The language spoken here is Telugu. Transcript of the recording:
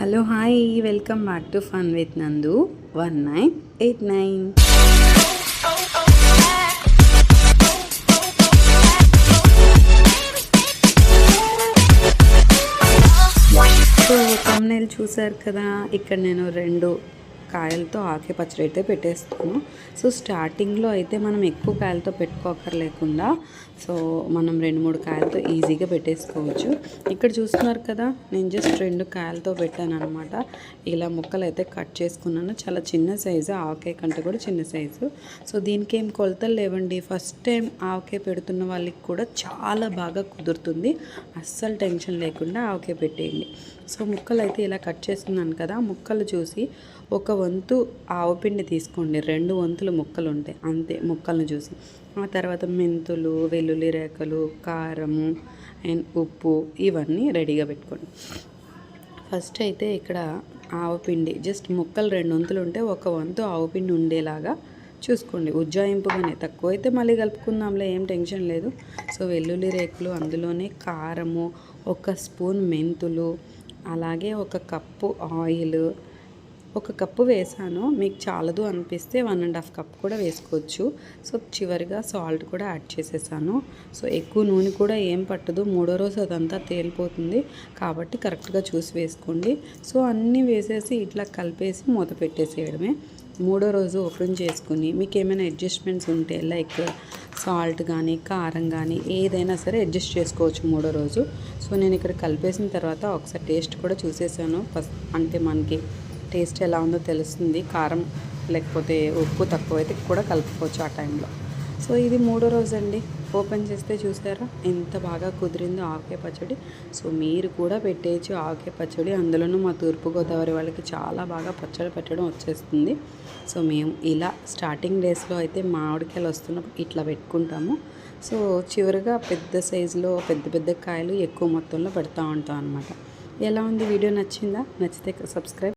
Hello hi. Welcome back to fun with Nandu. One nine eight nine. So thumbnail చూసారు కదా? ఇక్కడ నేను రెండు కాయలతో ఆకే పచ్చడి అయితే పెట్టేస్తాను సో స్టార్టింగ్లో అయితే మనం ఎక్కువ కాయలతో పెట్టుకోకర్లేకుండా సో మనం రెండు మూడు కాయలతో ఈజీగా పెట్టేసుకోవచ్చు. ఇక్కడ చూస్తున్నారు కదా నేను జస్ట్ రెండు కాయలతో పెట్టాను అనమాట ఇలా ముక్కలు అయితే కట్ చేసుకున్నాను. చాలా చిన్న సైజు ఆవకాయ కంటే కూడా చిన్న సైజు. సో దీనికి ఏం కొలతలు లేవండి. ఫస్ట్ టైం ఆవకాయ పెడుతున్న వాళ్ళకి కూడా చాలా బాగా కుదురుతుంది. అస్సలు టెన్షన్ లేకుండా ఆవకాయ పెట్టేయండి. సో ముక్కలు అయితే ఇలా కట్ చేసుకున్నాను కదా ముక్కలు చూసి ఒక వంతు ఆవుపిండి తీసుకోండి. రెండు వంతులు ముక్కలు ఉంటాయి అంతే ముక్కలను చూసి. ఆ తర్వాత మెంతులు వెల్లుల్లి రేఖలు కారము అండ్ ఉప్పు ఇవన్నీ రెడీగా పెట్టుకోండి. ఫస్ట్ అయితే ఇక్కడ ఆవపిండి జస్ట్ ముక్కలు రెండు వంతులు ఉంటే ఒక వంతు ఆవుపిండి ఉండేలాగా చూసుకోండి. ఉజ్జాయింపుగానే తక్కువ అయితే మళ్ళీ కలుపుకుందాంలే ఏం టెన్షన్ లేదు. సో వెల్లుల్లి రేకులు అందులోనే కారము ఒక స్పూన్ మెంతులు అలాగే ఒక కప్పు ఆయిల్ ఒక కప్పు వేసాను. మీకు చాలదు అనిపిస్తే వన్ అండ్ హాఫ్ కప్ కూడా వేసుకోవచ్చు. సో చివరిగా సాల్ట్ కూడా యాడ్ చేసేసాను. సో ఎక్కువ నూనె కూడా ఏం పట్టదు. మూడో రోజు అదంతా తేలిపోతుంది. కాబట్టి కరెక్ట్గా చూసి వేసుకోండి. సో అన్నీ వేసేసి ఇట్లా కలిపేసి మూత పెట్టేసేయడమే. మూడో రోజు ఓపెన్ చేసుకుని మీకు ఏమైనా అడ్జస్ట్మెంట్స్ ఉంటే లైక్ సాల్ట్ కానీ కారం కానీ ఏదైనా సరే అడ్జస్ట్ చేసుకోవచ్చు మూడో రోజు. సో నేను ఇక్కడ కలిపేసిన తర్వాత ఒకసారి టేస్ట్ కూడా చూసేసాను. ఫస్ట్ అంటే మనకి టేస్ట్ ఎలా ఉందో తెలుస్తుంది. కారం లేకపోతే ఉప్పు తక్కువ అయితే కూడా కలుపుకోవచ్చు ఆ టైంలో. సో ఇది మూడో రోజు అండి ఓపెన్ చేస్తే చూసారా? ఎంత బాగా కుదిరిందో ఆవకాయ పచ్చడి. సో మీరు కూడా పెట్టేయచ్చు ఆవకాయ పచ్చడి. అందులోనూ మా తూర్పుగోదావరి వాళ్ళకి చాలా బాగా పచ్చడి పెట్టడం వచ్చేస్తుంది. సో మేము ఇలా స్టార్టింగ్ డేస్లో అయితే మామిడికాయలు వస్తున్నప్పుడు ఇట్లా పెట్టుకుంటాము. సో చివరిగా పెద్ద సైజులో పెద్ద పెద్ద కాయలు ఎక్కువ మొత్తంలో పెడతా ఉంటాం అనమాట ఎలా ఉంది? వీడియో నచ్చిందా? నచ్చితే సబ్స్క్రైబ్